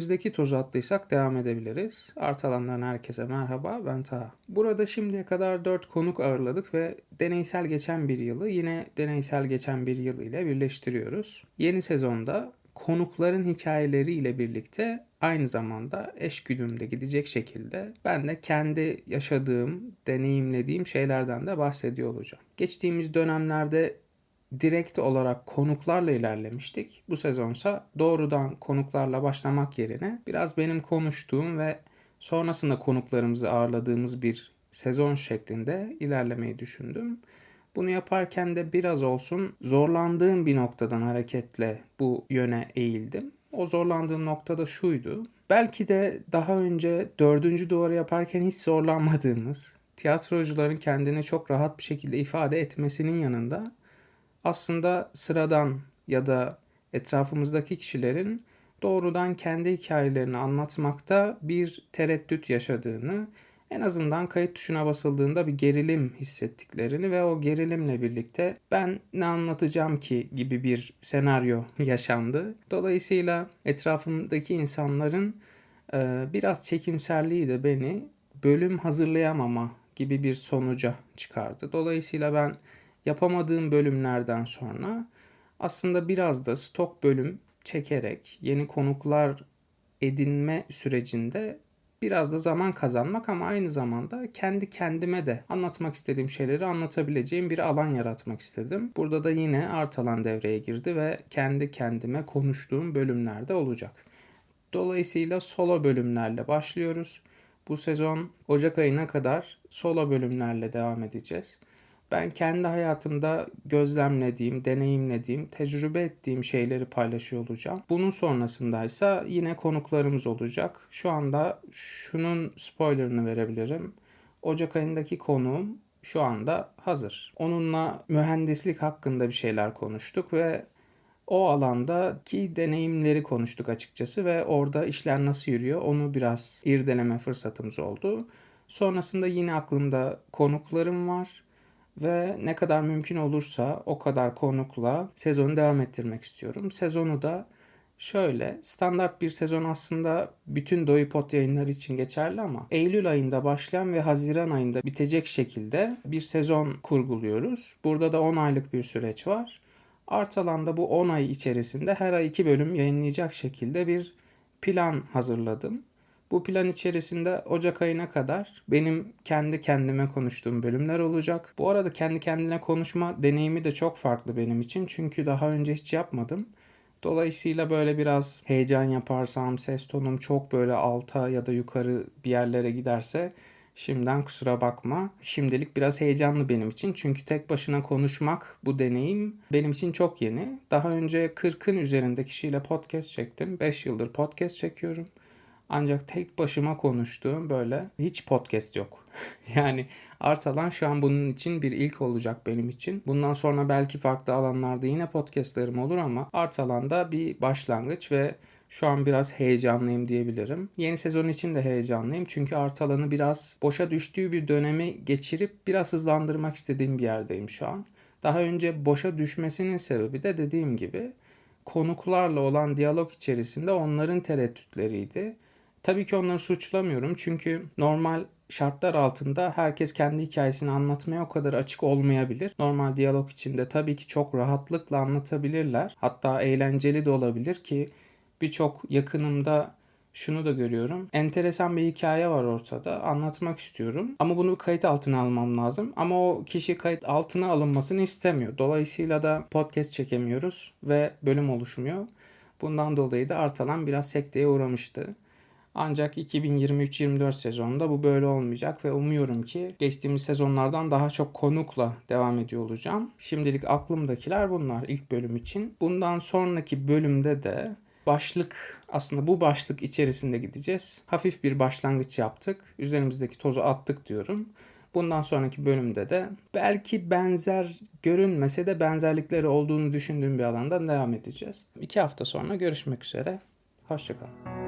Üzerimizdeki tozu attıysak devam edebiliriz. Art alandan herkese merhaba ben Taha. Burada şimdiye kadar 4 konuk ağırladık ve deneysel geçen bir yılı yine deneysel geçen bir yıl ile birleştiriyoruz. Yeni sezonda konukların hikayeleriyle birlikte aynı zamanda eş güdümde gidecek şekilde ben de kendi yaşadığım, deneyimlediğim şeylerden de bahsediyor olacağım. Geçtiğimiz dönemlerde direkt olarak konuklarla ilerlemiştik. Bu sezonsa doğrudan konuklarla başlamak yerine biraz benim konuştuğum ve sonrasında konuklarımızı ağırladığımız bir sezon şeklinde ilerlemeyi düşündüm. Bunu yaparken de biraz olsun zorlandığım bir noktadan hareketle bu yöne eğildim. O zorlandığım nokta da şuydu. Belki de daha önce dördüncü duvarı yaparken hiç zorlanmadığımız, tiyatrocuların kendini çok rahat bir şekilde ifade etmesinin yanında aslında sıradan ya da etrafımızdaki kişilerin doğrudan kendi hikayelerini anlatmakta bir tereddüt yaşadığını, en azından kayıt tuşuna basıldığında bir gerilim hissettiklerini ve o gerilimle birlikte ben ne anlatacağım ki gibi bir senaryo yaşandı. Dolayısıyla etrafımdaki insanların e, biraz çekimserliği de beni bölüm hazırlayamama gibi bir sonuca çıkardı. Dolayısıyla ben yapamadığım bölümlerden sonra aslında biraz da stok bölüm çekerek yeni konuklar edinme sürecinde biraz da zaman kazanmak ama aynı zamanda kendi kendime de anlatmak istediğim şeyleri anlatabileceğim bir alan yaratmak istedim. Burada da yine art alan devreye girdi ve kendi kendime konuştuğum bölümlerde olacak. Dolayısıyla solo bölümlerle başlıyoruz. Bu sezon Ocak ayına kadar solo bölümlerle devam edeceğiz. Ben kendi hayatımda gözlemlediğim, deneyimlediğim, tecrübe ettiğim şeyleri paylaşıyor olacağım. Bunun sonrasındaysa yine konuklarımız olacak. Şu anda şunun spoilerını verebilirim. Ocak ayındaki konuğum şu anda hazır. Onunla mühendislik hakkında bir şeyler konuştuk ve o alandaki deneyimleri konuştuk açıkçası ve orada işler nasıl yürüyor onu biraz irdeleme fırsatımız oldu. Sonrasında yine aklımda konuklarım var ve ne kadar mümkün olursa o kadar konukla sezonu devam ettirmek istiyorum. Sezonu da şöyle standart bir sezon aslında bütün Doyupot yayınları için geçerli ama Eylül ayında başlayan ve Haziran ayında bitecek şekilde bir sezon kurguluyoruz. Burada da 10 aylık bir süreç var. Art alanda bu 10 ay içerisinde her ay 2 bölüm yayınlayacak şekilde bir plan hazırladım. Bu plan içerisinde Ocak ayına kadar benim kendi kendime konuştuğum bölümler olacak. Bu arada kendi kendine konuşma deneyimi de çok farklı benim için. Çünkü daha önce hiç yapmadım. Dolayısıyla böyle biraz heyecan yaparsam, ses tonum çok böyle alta ya da yukarı bir yerlere giderse şimdiden kusura bakma. Şimdilik biraz heyecanlı benim için. Çünkü tek başına konuşmak bu deneyim benim için çok yeni. Daha önce 40'ın üzerinde kişiyle podcast çektim. 5 yıldır podcast çekiyorum. Ancak tek başıma konuştuğum böyle hiç podcast yok. yani Artalan şu an bunun için bir ilk olacak benim için. Bundan sonra belki farklı alanlarda yine podcastlerim olur ama Artalan'da bir başlangıç ve şu an biraz heyecanlıyım diyebilirim. Yeni sezon için de heyecanlıyım. Çünkü Artalan'ı biraz boşa düştüğü bir dönemi geçirip biraz hızlandırmak istediğim bir yerdeyim şu an. Daha önce boşa düşmesinin sebebi de dediğim gibi konuklarla olan diyalog içerisinde onların tereddütleriydi. Tabii ki onları suçlamıyorum çünkü normal şartlar altında herkes kendi hikayesini anlatmaya o kadar açık olmayabilir. Normal diyalog içinde tabii ki çok rahatlıkla anlatabilirler. Hatta eğlenceli de olabilir ki birçok yakınımda şunu da görüyorum. Enteresan bir hikaye var ortada. Anlatmak istiyorum. Ama bunu kayıt altına almam lazım. Ama o kişi kayıt altına alınmasını istemiyor. Dolayısıyla da podcast çekemiyoruz ve bölüm oluşmuyor. Bundan dolayı da artalan biraz sekteye uğramıştı. Ancak 2023-24 sezonunda bu böyle olmayacak ve umuyorum ki geçtiğimiz sezonlardan daha çok konukla devam ediyor olacağım. Şimdilik aklımdakiler bunlar ilk bölüm için. Bundan sonraki bölümde de başlık aslında bu başlık içerisinde gideceğiz. Hafif bir başlangıç yaptık. Üzerimizdeki tozu attık diyorum. Bundan sonraki bölümde de belki benzer görünmese de benzerlikleri olduğunu düşündüğüm bir alandan devam edeceğiz. İki hafta sonra görüşmek üzere. Hoşçakalın.